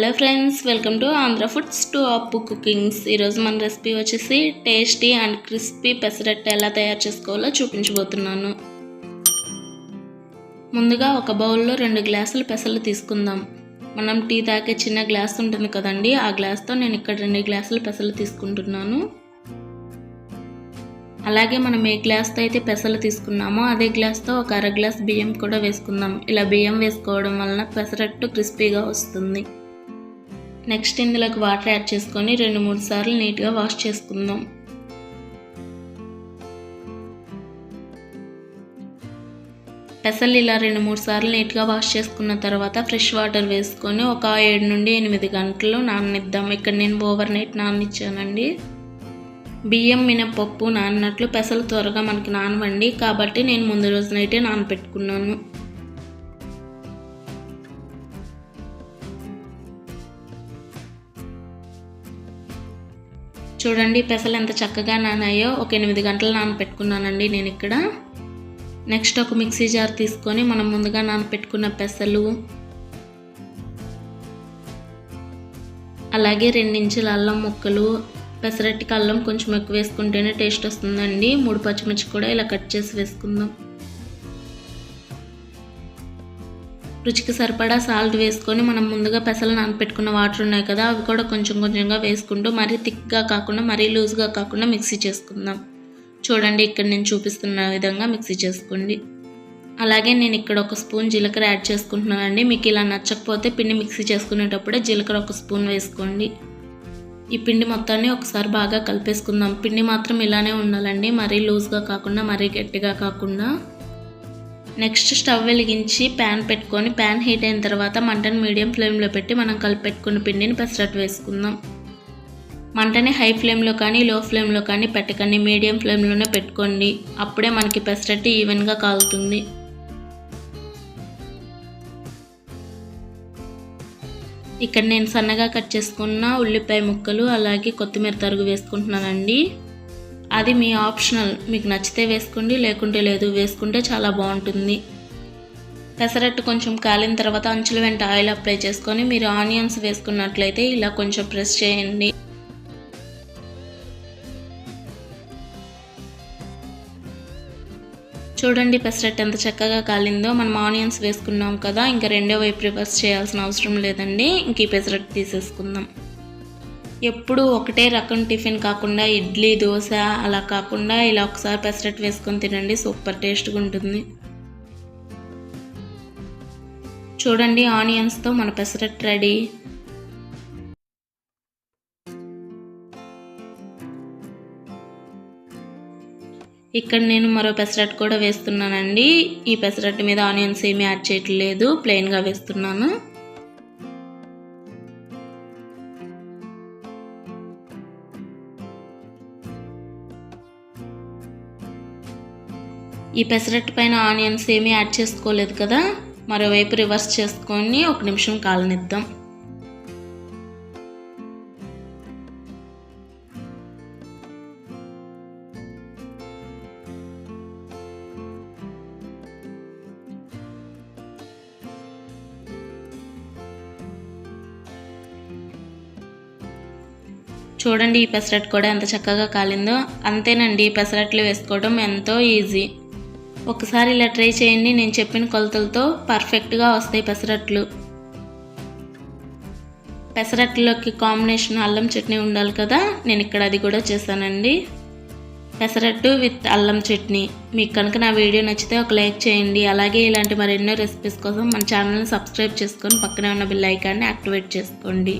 Hello friends welcome to Andhra foods to Appu cookings. ఈరోజు మన recipe వచ్చేసి tasty and crispy pesarattu ఎలా తయారు చేసుకోవాలో చూపించబోతున్నాను. ముందుగా ఒక బౌల్లో రెండు గ్లాసులు పెసలు తీసుకుందాం. మనం టీ తాగే చిన్న గ్లాస్ ఉంటుంది కదండి ఆ గ్లాస్తో నేను ఇక్కడ రెండు గ్లాసులు పెసలు తీసుకుంటున్నాను. అలాగే మనం ఏ గ్లాస్తో అయితే పెసలు తీసుకున్నామో అదే గ్లాస్తో ఒక అర గ్లాస్ బియ్యం కూడా వేసుకుందాం. ఇలా బియ్యం వేసుకోవడం వలన పెసరట్టు క్రిస్పీగా వస్తుంది. నెక్స్ట్ ఇందులోకి వాటర్ యాడ్ చేసుకొని రెండు మూడు సార్లు నీట్గా వాష్ చేసుకుందాం. పెసలు ఇలా రెండు మూడు సార్లు నీట్గా వాష్ చేసుకున్న తర్వాత ఫ్రెష్ వాటర్ వేసుకొని ఒక ఏడు నుండి ఎనిమిది గంటలు నాననిద్దాం. ఇక్కడ నేను ఓవర్ నైట్ నాననిచ్చానండి బియ్యం మినపప్పు నానినట్లు పెసలు త్వరగా మనకి నానవండి. కాబట్టి నేను ముందు రోజు నైటే చూడండి పెసలు ఎంత చక్కగా నానాయో. ఒక ఎనిమిది గంటలు నానపెట్టుకున్నానండి నేను ఇక్కడ. నెక్స్ట్ ఒక మిక్సీ జార్ తీసుకొని మనం ముందుగా నానపెట్టుకున్న పెసలు అలాగే రెండించుల అల్లం ముక్కలు పెసరట్టికి అల్లం కొంచెం ఎక్కువ వేసుకుంటేనే టేస్ట్ వస్తుందండి. మూడు పచ్చిమిర్చి కూడా ఇలా కట్ చేసి వేసుకుందాం. రుచికి సరిపడా సాల్ట్ వేసుకొని మనం ముందుగా పెసలు నానపెట్టుకున్న వాటర్ ఉన్నాయి కదా అవి కూడా కొంచెం కొంచెంగా వేసుకుంటూ మరీ థిక్గా కాకుండా మరీ లూజ్గా కాకుండా మిక్సీ చేసుకుందాం. చూడండి ఇక్కడ నేను చూపిస్తున్న విధంగా మిక్సీ చేసుకోండి. అలాగే నేను ఇక్కడ ఒక స్పూన్ జీలకర్ర యాడ్ చేసుకుంటున్నానండి మీకు ఇలా నచ్చకపోతే పిండి మిక్సీ చేసుకునేటప్పుడే జీలకర్ర ఒక స్పూన్ వేసుకోండి. ఈ పిండి మొత్తాన్ని ఒకసారి బాగా కలిపేసుకుందాం. పిండి మాత్రం ఇలానే ఉండాలండి. మరీ లూజ్గా కాకుండా మరీ గట్టిగా కాకుండా. నెక్స్ట్ స్టవ్ వెలిగించి ప్యాన్ పెట్టుకొని ప్యాన్ హీట్ అయిన తర్వాత మంటను మీడియం ఫ్లేమ్లో పెట్టి మనం కలిపెట్టుకున్న పిండిని పెసరట్టు వేసుకుందాం. మంటని హై ఫ్లేమ్లో కానీ లో ఫ్లేమ్లో కానీ పెట్టకండి. మీడియం ఫ్లేమ్లోనే పెట్టుకోండి. అప్పుడే మనకి పెసరట్టు ఈవెన్గా కాలుతుంది. ఇక్కడ నేను సన్నగా కట్ చేసుకున్న ఉల్లిపాయ ముక్కలు అలాగే కొత్తిమీర తరుగు వేసుకుంటున్నానండి. అది మీ ఆప్షనల్. మీకు నచ్చితే వేసుకోండి లేకుంటే లేదు వేసుకుంటే చాలా బాగుంటుంది. పెసరట్టు కొంచెం కాలిన తర్వాత అంచుల వెంట ఆయిల్ అప్లై చేసుకొని మీరు ఆనియన్స్ వేసుకున్నట్లయితే ఇలా కొంచెం ప్రెస్ చేయండి. చూడండి పెసరట్టు ఎంత చక్కగా కాలిందో. మనం ఆనియన్స్ వేసుకున్నాం కదా ఇంకా రెండో వైపు రివర్స్ చేయాల్సిన అవసరం లేదండి. ఇంక ఈ పెసరట్టు తీసేసుకుందాం. ఎప్పుడు ఒకటే రకం టిఫిన్ కాకుండా ఇడ్లీ దోశ అలా కాకుండా ఇలా ఒకసారి పెసరట్ వేసుకొని తినండి. సూపర్ టేస్ట్గా ఉంటుంది. చూడండి ఆనియన్స్తో మన పెసరట్ రెడీ. ఇక్కడ నేను మరో పెసరట్ కూడా వేస్తున్నానండి. ఈ పెసరట్టు మీద ఆనియన్స్ ఏమీ యాడ్ చేయట్లేదు. ప్లెయిన్గా వేస్తున్నాను. ఈ పెసరట్టు పైన ఆనియన్స్ ఏమీ యాడ్ చేసుకోలేదు కదా? మరోవైపు రివర్స్ చేసుకొని ఒక నిమిషం కాలనిద్దాం. చూడండి ఈ పెసరట్టు కూడా ఎంత చక్కగా కాలిందో. అంతేనండి పెసరట్లు వేసుకోవడం ఎంతో ఈజీ. ఒకసారి ఇలా ట్రై చేయండి. నేను చెప్పిన కొలతలతో పర్ఫెక్ట్గా వస్తాయి పెసరట్లు. పెసరట్లోకి కాంబినేషన్ అల్లం చట్నీ ఉండాలి కదా? నేను ఇక్కడ అది కూడా చేశానండి. పెసరట్టు విత్ అల్లం చట్నీ. మీకు కనుక నా వీడియో నచ్చితే ఒక లైక్ చేయండి. అలాగే ఇలాంటి మరెన్నో రెసిపీస్ కోసం మన ఛానల్ని సబ్స్క్రైబ్ చేసుకొని పక్కనే ఉన్న బిల్ ఐకాన్ని యాక్టివేట్ చేసుకోండి.